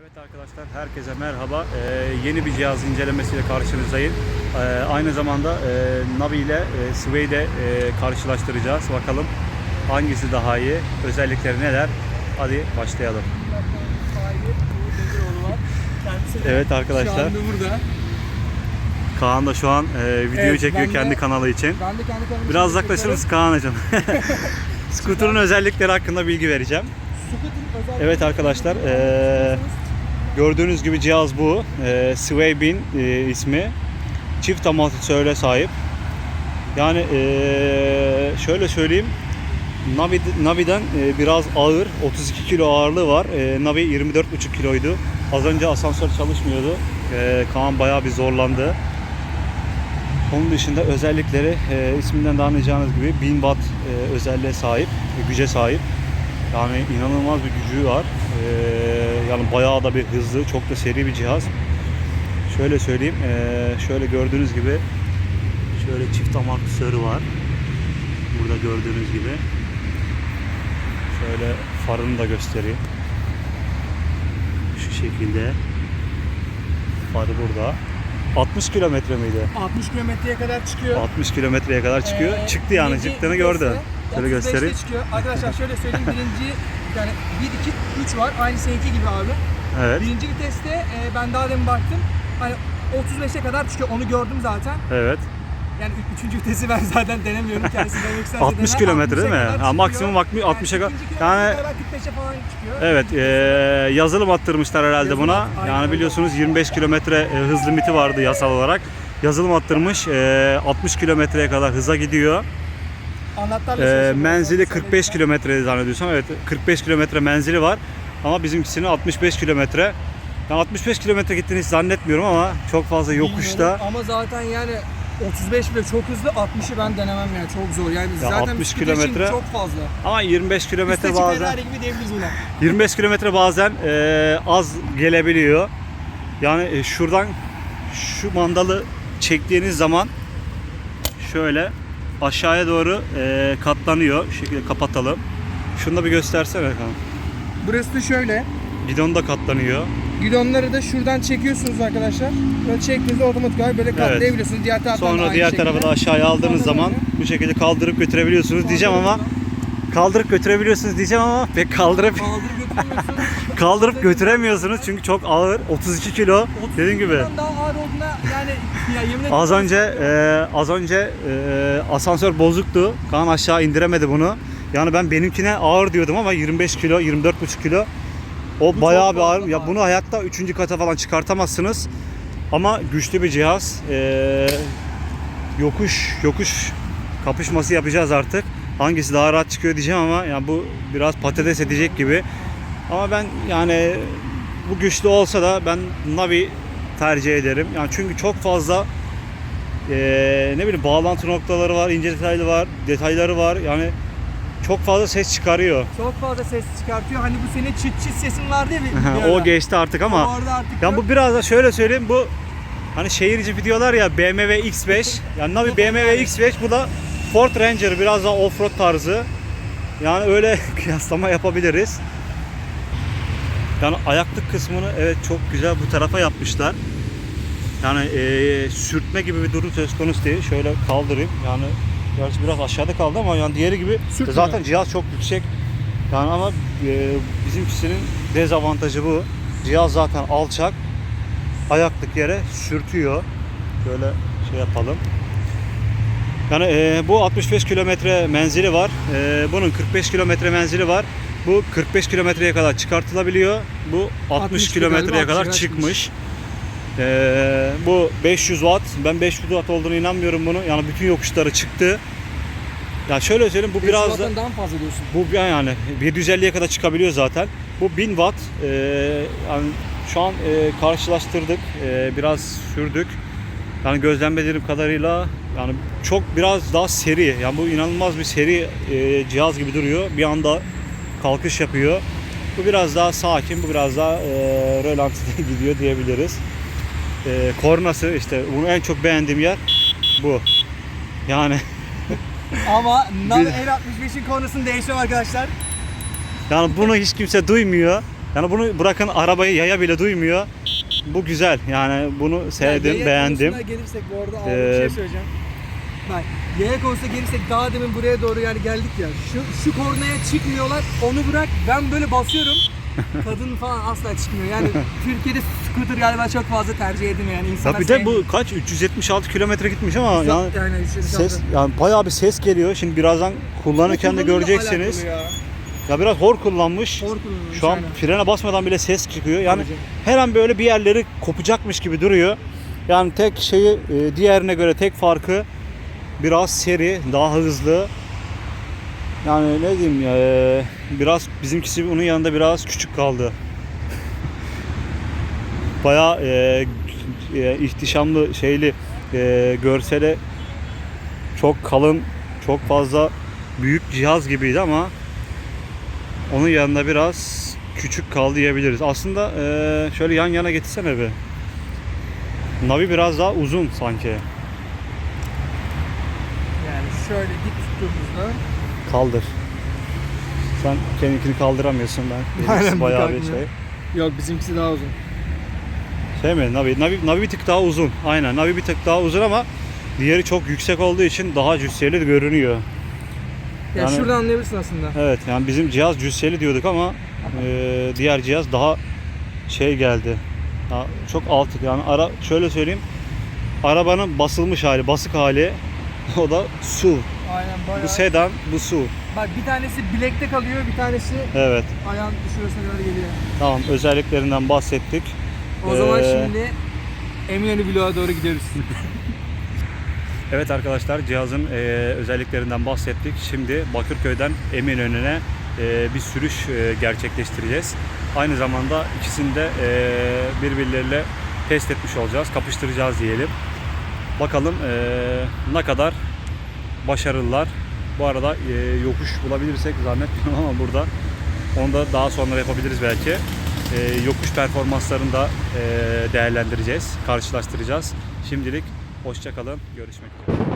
Evet arkadaşlar herkese merhaba. Ee, yeni bir cihaz incelemesiyle karşınızdayım. Ee, aynı zamanda e, Navi ile e, Sway'i de e, karşılaştıracağız. Bakalım hangisi daha iyi, özellikleri neler? Hadi başlayalım. Evet arkadaşlar. Şu anda burada. Kaan da şu an e, videoyu Evet, çekiyor ben de- kendi kanalı için. Ben de kendi kanalımı Biraz uzaklaşırız Kaan'cığım. Scooter'ın özellikleri hakkında bilgi vereceğim. Evet arkadaşlar, eee, Gördüğünüz gibi cihaz bu. E, Sway Bin e, ismi. Çift amortisöre sahip. Yani e, şöyle söyleyeyim. Navi, Navi'den e, biraz ağır. 32 kilo ağırlığı var. E, Navi 24,5 kiloydu. Az önce asansör çalışmıyordu. E, Kaan bayağı bir zorlandı. Onun dışında özellikleri e, isminden de anlayacağınız gibi 1000 watt e, özelliğe sahip, e, güce sahip. Yani inanılmaz bir gücü var. E, yani bayağı da bir hızlı, çok da seri bir cihaz. Şöyle söyleyeyim, e, şöyle gördüğünüz gibi şöyle çift amortisörü var. Burada gördüğünüz gibi. Şöyle farını da göstereyim. Şu şekilde. Farı burada. 60 kilometre miydi? 60 kilometreye kadar çıkıyor. 60 kilometreye kadar çıkıyor. Ee, Çıktı yani çıktığını gördü. Şöyle 35'te göstereyim. çıkıyor. Arkadaşlar şöyle söyleyeyim birinci yani 1 2 3 var. Aynı seninki gibi abi. Evet. Birinci viteste e, ben daha demin baktım. Hani 35'e kadar çıkıyor. Onu gördüm zaten. Evet. Yani üçüncü vitesi ben zaten denemiyorum. Kendisi demek isterse 60 dener. kilometre değil mi? 60'a Ha, maksimum vakmi- 60'a kadar- ikinci yani- kilometreye kadar 45'e falan çıkıyor. Evet, eee, yazılım attırmışlar herhalde Yazılım buna. at- Yani biliyorsunuz 25 kilometre e, hız limiti vardı yasal olarak. Yazılım attırmış, eee, 60 kilometreye kadar hıza gidiyor. Çalışıyor. menzili Onu 45 söyleyeyim. kilometre zannediyorsam. Evet, 45 kilometre menzili var. Ama bizimkisinin 65 kilometre. Ben 65 kilometre gittiğini hiç zannetmiyorum ama çok fazla yokuşta. Bilmiyorum Ama zaten yani 35 bile çok hızlı 60'ı ben denemem yani çok zor. Yani Ya zaten 60 bisiklet için kilometre- çok fazla. Ama 25 kilometre bazen Ferrari gibi diyebiliriz buna. 25 kilometre bazen eee, az gelebiliyor. Yani e, şuradan şu mandalı çektiğiniz zaman şöyle aşağıya doğru eee, katlanıyor. Şu şekilde kapatalım. Şunu da bir göstersene Kaan. Burası da şöyle. Gidon da katlanıyor. Gidonları da şuradan çekiyorsunuz arkadaşlar. Böyle çektiğinizde otomatik olarak böyle katlayabiliyorsunuz. Diğer taraftan Sonra diğer tarafı da aşağıya aldığınız Sonra zaman böyle. bu şekilde kaldırıp götürebiliyorsunuz diyeceğim ama kaldırıp götürebiliyorsunuz diyeceğim ama pek kaldırıp Kaldırıp götüremiyorsunuz. çünkü çok ağır 32 kilo dediğim gibi. Bundan daha ağır olduğuna yani ya yemin ederim. Az önce e, az önce e, asansör bozuktu. Kaan aşağı indiremedi bunu. Yani ben benimkine ağır diyordum ama 25 kilo, 24,5 kilo. O Bu bayağı bir ağır. Ya bunu hayatta 3. kata falan çıkartamazsınız. Ama güçlü bir cihaz. E, yokuş yokuş kapışması yapacağız artık. Hangisi daha rahat çıkıyor diyeceğim ama yani bu biraz patates edecek gibi. Ama ben yani bu güçlü olsa da ben Navi tercih ederim. Yani çünkü çok fazla eee, ne bileyim bağlantı noktaları var, ince detaylı var, detayları var. Yani çok fazla ses çıkarıyor. Çok fazla ses çıkartıyor. Hani bu senin çıt çıt sesin vardı ya bir, bir o ara. geçti artık ama Orada artık yani yok. bu biraz da şöyle söyleyeyim bu hani şehir içi diyorlar ya BMW X5. Yani Navi BMW X5 bu da Ford Ranger biraz daha offroad tarzı. Yani öyle kıyaslama yapabiliriz. Yani ayaklık kısmını evet çok güzel bu tarafa yapmışlar. Yani eee, sürtme gibi bir durum söz konusu değil. Şöyle kaldırayım. Yani gerçi biraz aşağıda kaldı ama yani diğeri gibi Sürtmüyor. zaten cihaz çok yüksek. Yani ama eee, bizimkisinin dezavantajı bu. Cihaz zaten alçak. Ayaklık yere sürtüyor. Böyle şey yapalım. Yani eee, bu 65 kilometre menzili var. Eee, bunun 45 kilometre menzili var. Bu 45 kilometreye kadar çıkartılabiliyor. Bu 60 60 kilometreye kadar 60'a çıkmış. Eee, bu 500 watt. Ben 500 watt olduğunu inanmıyorum bunu. Yani bütün yokuşları çıktı. Ya şöyle söyleyeyim bu biraz da daha fazla diyorsun? bu yani 750'ye kadar çıkabiliyor zaten. Bu 1000 watt. Ee, yani şu an e, karşılaştırdık. Ee, biraz sürdük. Yani gözlemlediğim kadarıyla yani çok biraz daha seri. Yani bu inanılmaz bir seri e, cihaz gibi duruyor. Bir anda kalkış yapıyor. Bu biraz daha sakin, bu biraz daha e, rölantide gidiyor diyebiliriz. E, kornası işte bunu en çok beğendiğim yer bu. Yani Ama Navi R65'in konusunu değişmem arkadaşlar. Yani bunu hiç kimse duymuyor. Yani bunu bırakın arabayı yaya bile duymuyor. Bu güzel. Yani bunu sevdim, yaya beğendim. konusuna gelirsek bu arada abi bir Ee, şey söyleyeceğim. Bak yaya konusuna gelirsek daha demin buraya doğru yani geldik ya. Şu şu kornaya çıkmıyorlar. Onu bırak. Ben böyle basıyorum. Kadın falan asla çıkmıyor. Yani Türkiye'de scooter galiba çok fazla tercih edilmiyor. Yani insanlar Ya bir de bu kaç 376 kilometre gitmiş ama yani yani işte ses yani bayağı bir ses geliyor. Şimdi birazdan kullanırken de göreceksiniz. Ya. Ya biraz hor kullanmış. Hor kullanılmış, Şu an aynen. frene basmadan bile ses çıkıyor. Yani Tabii canım. her an böyle bir yerleri kopacakmış gibi duruyor. Yani tek şeyi e, diğerine göre tek farkı biraz seri, daha hızlı. Yani ne diyeyim ya e, biraz bizimkisi onun yanında biraz küçük kaldı. Bayağı e, e, ihtişamlı şeyli e, görsele çok kalın, çok fazla büyük cihaz gibiydi ama onun yanında biraz küçük kaldı diyebiliriz. Aslında eee, şöyle yan yana getirsene bir. Navi biraz daha uzun sanki. Yani şöyle dik tuttuğumuzda Kaldır. Sen kendini kaldıramıyorsun ben. Aynen, bayağı bir şey. Yok bizimkisi daha uzun. Şey mi? Navi, Navi, Navi bir tık daha uzun. Aynen. Navi bir tık daha uzun ama diğeri çok yüksek olduğu için daha cüsseli görünüyor. Ya Yani- şuradan anlayabilirsin aslında. Evet yani bizim cihaz cüsseli diyorduk ama eee, diğer cihaz daha şey geldi. Ya çok alt yani ara şöyle söyleyeyim. Arabanın basılmış hali, basık hali o da su. Aynen bayağı. Bu sedan, bu su. Bak bir tanesi bilekte kalıyor, bir tanesi Evet. ayağın şurasına kadar geliyor. Tamam özelliklerinden bahsettik. O zaman Ee, şimdi Eminönü bloğa doğru gidiyoruz. Evet arkadaşlar cihazın eee, özelliklerinden bahsettik. Şimdi Bakırköy'den Eminönü'ne eee, bir sürüş eee, gerçekleştireceğiz. Aynı zamanda ikisini de eee, birbirleriyle test etmiş olacağız, kapıştıracağız diyelim. Bakalım eee, ne kadar başarılılar. Bu arada eee, yokuş bulabilirsek zannetmiyorum ama burada onu da daha sonra yapabiliriz belki. Eee, yokuş performanslarını da eee, değerlendireceğiz, karşılaştıracağız. Şimdilik hoşçakalın, görüşmek üzere.